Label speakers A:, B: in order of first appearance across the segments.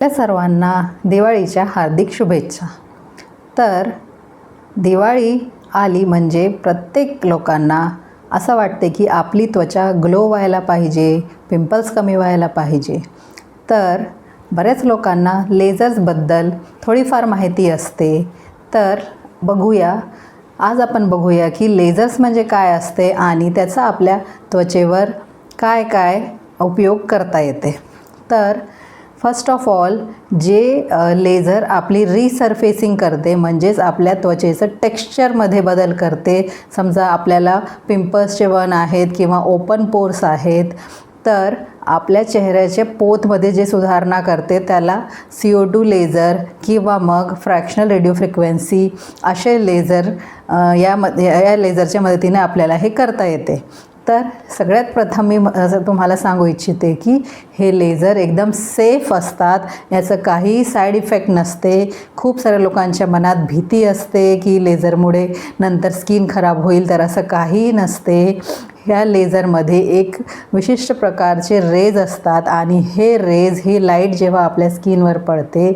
A: आपल्या सर्वांना दिवाळीच्या हार्दिक शुभेच्छा. तर दिवाळी आली म्हणजे प्रत्येक लोकांना असं वाटते की आपली त्वचा ग्लो व्हायला पाहिजे पिंपल्स कमी व्हायला पाहिजे. तर बऱ्याच लोकांना लेझर्सबद्दल थोडीफार माहिती असते. तर बघूया आज आपण बघूया की लेझर्स म्हणजे काय असते आणि त्याचा आपल्या त्वचेवर काय काय उपयोग करता येते. तर फर्स्ट ऑफ ऑल जे लेझर आपली रिसर्फेसिंग करते म्हणजेच आपल्या त्वचेचं टेक्स्चरमध्ये बदल करते. समजा आपल्याला पिंपल्सचे वन आहेत किंवा ओपन पोर्स आहेत तर आपल्या चेहऱ्याच्या पोतमध्ये जे सुधारणा करते त्याला सी ओ टू लेझर किंवा मग फ्रॅक्शनल रेडिओ फ्रिक्वेन्सी असे लेझर या यामध्ये या लेझरच्या मदतीने आपल्याला हे करता येते. तर सगळ्यात प्रथम मी असं तुम्हाला सांगू इच्छिते की हे लेझर एकदम सेफ असतात. याचं काही साईड इफेक्ट नसते. खूप साऱ्या लोकांच्या मनात भीती असते की लेझरमुळे नंतर स्किन खराब होईल तर असं काहीही नसते. ह्या लेझरमध्ये एक विशिष्ट प्रकारचे रेज असतात आणि हे रेज ही लाइट जेव्हा आपल्या स्किनवर पडते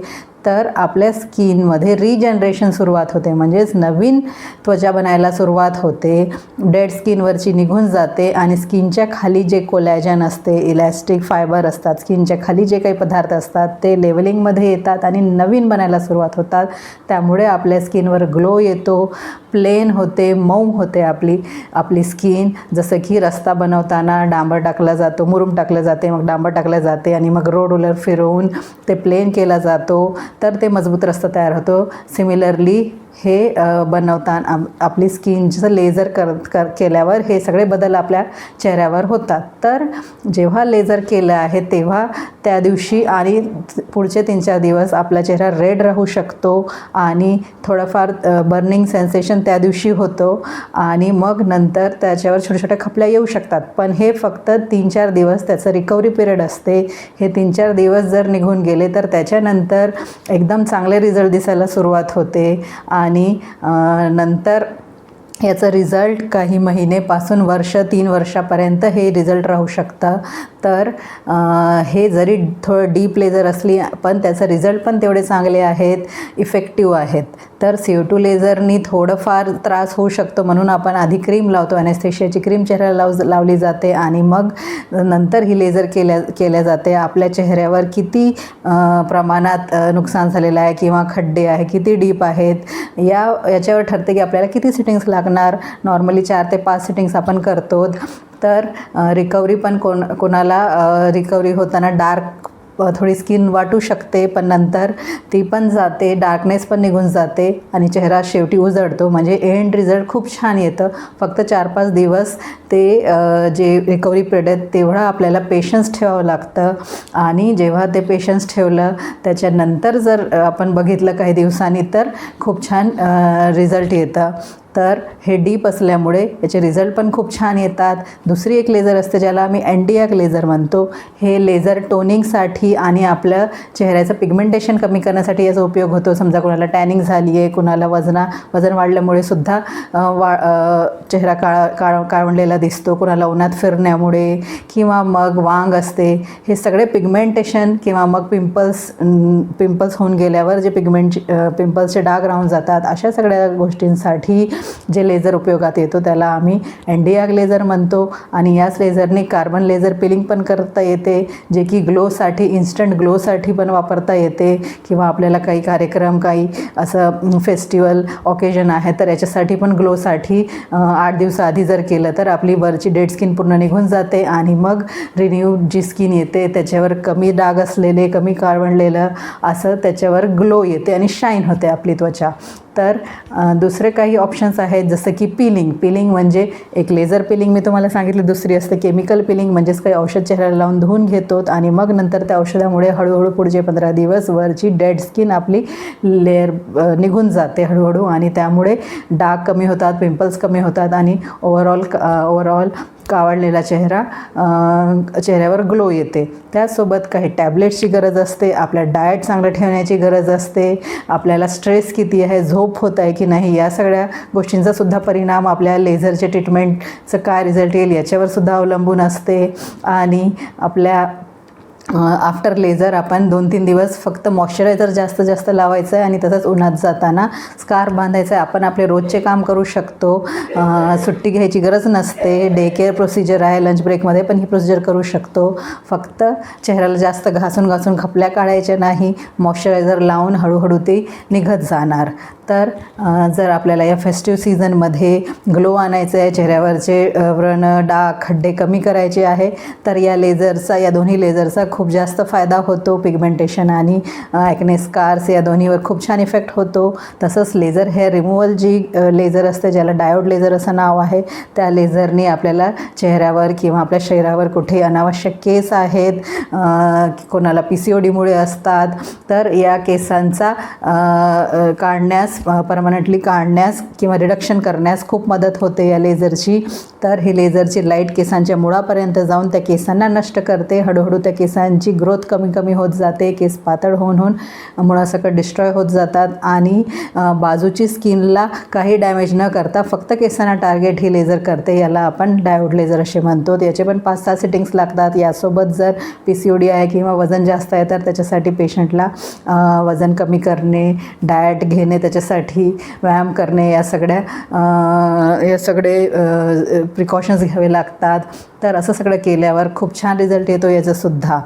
A: तर आपल्या स्किनमध्ये रिजनरेशन सुरुवात होते. म्हणजेच नवीन त्वचा बनायला सुरुवात होते. डेड स्किनवरची निघून जाते आणि स्किनच्या खाली जे कोलॅजन असते इलॅस्टिक फायबर असतात स्किनच्या खाली जे काही पदार्थ असतात ते लेवलिंगमध्ये येतात आणि नवीन बनायला सुरुवात होतात. त्यामुळे आपल्या स्किनवर ग्लो येतो प्लेन होते मऊ होते आपली आपली स्किन जसं की रस्ता बनवताना डांबर टाकला जातो मुरुम टाकलं जाते मग डांबर टाकलं जाते आणि मग रोड रोलर फिरवून ते प्लेन केला जातो. तर ते मजबूत रस्ता तयार होतो. सिमिलरली हे बनवताना आप- आपली स्किनचं लेझर कर कर केल्यावर हे सगळे बदल आपल्या चेहऱ्यावर होतात. तर जेव्हा लेझर केलं आहे तेव्हा त्या दिवशी आणि पुढचे तीन चार दिवस आपला चेहरा रेड राहू शकतो आणि थोडंफार बर्निंग सेन्सेशन त्या दिवशी होतो आणि मग नंतर त्याच्यावर छोट्या छोट्या खपल्या येऊ शकतात. पण हे फक्त तीन चार दिवस त्याचं रिकव्हरी पिरियड असते. हे तीन चार दिवस जर निघून गेले तर त्याच्यानंतर एकदम चांगले रिझल्ट दिसायला सुरुवात होते आणि आणि नंतर याचं रिझल्ट काही महिनेपासून वर्ष तीन वर्षापर्यंत हे रिझल्ट राहू शकतं. तर हे जरी थोडं डीप लेझर असली पण त्याचं रिझल्ट पण तेवढे चांगले आहेत इफेक्टिव्ह आहेत. तर सी ओ टू लेझरनी थोडंफार त्रास होऊ शकतो म्हणून आपण आधी क्रीम लावतो ॲनेस्थेशियाची क्रीम चेहऱ्याला लाव लावली जाते आणि मग नंतर ही लेझर केल्या केल्या जाते. आपल्या चेहऱ्यावर किती प्रमाणात नुकसान झालेलं आहे किंवा खड्डे आहे किती डीप आहेत या याच्यावर ठरते की आपल्याला किती सिटिंग्स लागणार नॉर्मली चार ते पाच सिटिंग्स आपण करतो तर रिकव्हरी पण कोण कोणाला रिकव्हरी होताना डार्क थोडी स्किन वाटू शकते पण नंतर ती पण जाते डार्कनेस पण निघून जाते आणि चेहरा शेवटी उजळतो. म्हणजे एंड रिझल्ट खूप छान येतं. फक्त चार पाच दिवस ते जे रिकव्हरी पिरियड आहेत तेवढा आपल्याला पेशन्स ठेवावं लागतं. आणि जेव्हा ते पेशन्स ठेवलं त्याच्यानंतर जर आपण बघितलं काही दिवसांनी तर खूप छान रिझल्ट येतं. तर हे डीप असल्यामुळे याचे रिझल्ट पण खूप छान येतात. दुसरी एक लेझर असते ज्याला आम्ही अँडियाक लेझर म्हणतो. हे लेझर टोनिंगसाठी आणि आपलं चेहऱ्याचं पिगमेंटेशन कमी करण्यासाठी याचा उपयोग होतो. समजा कोणाला टॅनिंग झाली आहे कुणाला वजना वजन वाढल्यामुळे सुद्धा वा चेहरा काळा काळ काळवंडलेला दिसतो. कुणाला उन्हात फिरण्यामुळे किंवा मग वांग असते. हे सगळे पिगमेंटेशन किंवा मग पिंपल्स पिंपल्स होऊन गेल्यावर जे पिगमेंट पिंपल्सचे डाग राहून जातात अशा सगळ्या गोष्टींसाठी जे लेझर उपयोगात येतो त्याला आम्ही एंडियाग लेझर म्हणतो आणि याच लेझरने कार्बन लेझर पिलिंग पण करता येते जे की ग्लोसाठी इन्स्टंट ग्लोसाठी पण वापरता येते किंवा आपल्याला काही कार्यक्रम काही असं फेस्टिवल ऑकेजन आहे तर याच्यासाठी पण ग्लोसाठी आठ दिवसाआधी जर केलं तर आपली वरची डेड स्किन पूर्ण निघून जाते आणि मग रिन्यू जी स्किन येते त्याच्यावर कमी डाग असलेले कमी काळवणलेलं असं त्याच्यावर ग्लो येते आणि शाईन होते आपली त्वचा. तर दुसरे काही ऑप्शन्स आहेत जसं की पिलिंग पिलिंग म्हणजे एक लेझर पिलिंग मी तुम्हाला सांगितलं. दुसरी असते केमिकल पिलिंग म्हणजेच काही औषध चेहऱ्याला लावून धुवून घेतो आणि मग नंतर त्या औषधामुळे हळूहळू पुढचे पंधरा दिवस वरची डेड स्किन आपली लेअर निघून जाते हळूहळू आणि त्यामुळे डाग कमी होतात पिंपल्स कमी होतात आणि ओव्हरऑल ओव्हरऑल कावळलेला चेहरा चेहऱ्यावर ग्लो येते. त्याचसोबत काही टॅबलेट्सची गरज असते आपल्या डाएट चांगलं ठेवण्याची गरज असते आपल्याला स्ट्रेस किती आहे झोप होत आहे की नाही या सगळ्या गोष्टींचा सुद्धा परिणाम आपल्या लेझरच्या ट्रीटमेंटचं काय रिझल्ट येईल याच्यावर सुद्धा अवलंबून असते. आणि आपल्या आफ्टर लेझर आपण दोन तीन दिवस फक्त मॉइश्चरायझर जास्त जास्त लावायचं आहे आणि तसंच उन्हात जाताना स्कार्फ बांधायचं. आहे आपण आपले रोजचे काम करू शकतो. सुट्टी घ्यायची गरज नसते. डे केअर प्रोसिजर आहे लंच ब्रेकमध्ये पण ही प्रोसिजर करू शकतो. फक्त चेहऱ्याला जास्त घासून घासून खपल्या काढायच्या नाही. मॉइश्चरायझर लावून हळूहळू ते निघत जाणार. तर जर आपल्याला या फेस्टिव्ह सीझनमध्ये ग्लो आणायचं आहे चेहऱ्यावरचे व्रण डाग खड्डे कमी करायचे आहे तर या लेझरचा या दोन्ही लेझरचा खूप खूप जास्त फायदा होतो. पिगमेंटेशन आणि ॲक्ने स्कार्स या दोन्हीवर खूप छान इफेक्ट होतो. तसंच लेझर हेअर रिमूव्हल जी लेझर असते ज्याला डायोड लेझर असं नाव आहे त्या लेझरने आपल्याला चेहऱ्यावर किंवा आपल्या शरीरावर कुठे अनावश्यक केस आहेत कोणाला पी सी ओ डीमुळे असतात तर या केसांचा काढण्यास परमनंटली काढण्यास किंवा रिडक्शन करण्यास खूप मदत होते या लेझरची तर ही लेझरची लाइट केसांच्या मुळापर्यंत जाऊन त्या केसांना नष्ट करते हळूहळू त्या केसां केसांची ग्रोथ कमी कमी होत जाते केस पातळ होऊन होऊन मुळासकट डिस्ट्रॉय होत जातात आणि बाजूची स्किनला काही डॅमेज न करता फक्त केसांना टार्गेट ही लेझर करते याला आपण डायोड लेझर असे म्हणतो. याचे पण पाच सहा सिटिंग्स लागतात. यासोबत जर पी सी ओ डी आहे किंवा वजन जास्त आहे तर त्याच्यासाठी पेशंटला वजन कमी करणे डाएट घेणे त्याच्यासाठी व्यायाम करणे या सगळ्या या सगळे प्रिकॉशन्स घ्यावे लागतात. तर असं सगळं केल्यावर खूप छान रिझल्ट येतो याचंसुद्धा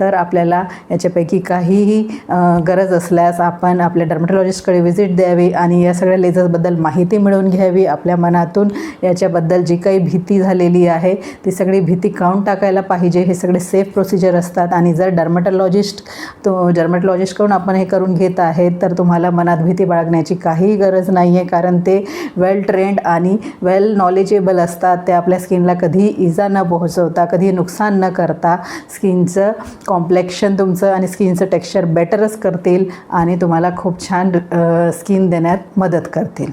A: तर आपल्याला याच्यापैकी काहीही गरज असल्यास आपण आपल्या डर्मॅटॉलॉजिस्टकडे व्हिजिट द्यावी आणि या सगळ्या लेझर्सबद्दल माहिती मिळवून घ्यावी. आपल्या मनातून याच्याबद्दल जी काही भीती झालेली आहे ती सगळी भीती काढून टाकायला पाहिजे. हे सगळे सेफ प्रोसिजर असतात आणि जर डर्मॅटॉलॉजिस्ट तो डर्मॅटॉलॉजिस्टकडून आपण हे करून घेत आहेत तर तुम्हाला मनात भीती बाळगण्याची काहीही गरज नाही आहे कारण ते वेल ट्रेंड आणि वेल नॉलेजेबल असतात. ते आपल्या स्किनला कधीही इजा न पोहोचवता कधी नुकसान न करता स्किनचं कॉम्प्लेक्शन तुमचं आणि स्किनचं टेक्स्चर बेटरच करतील आणि तुम्हाला खूप छान स्किन देण्यात मदत करतील.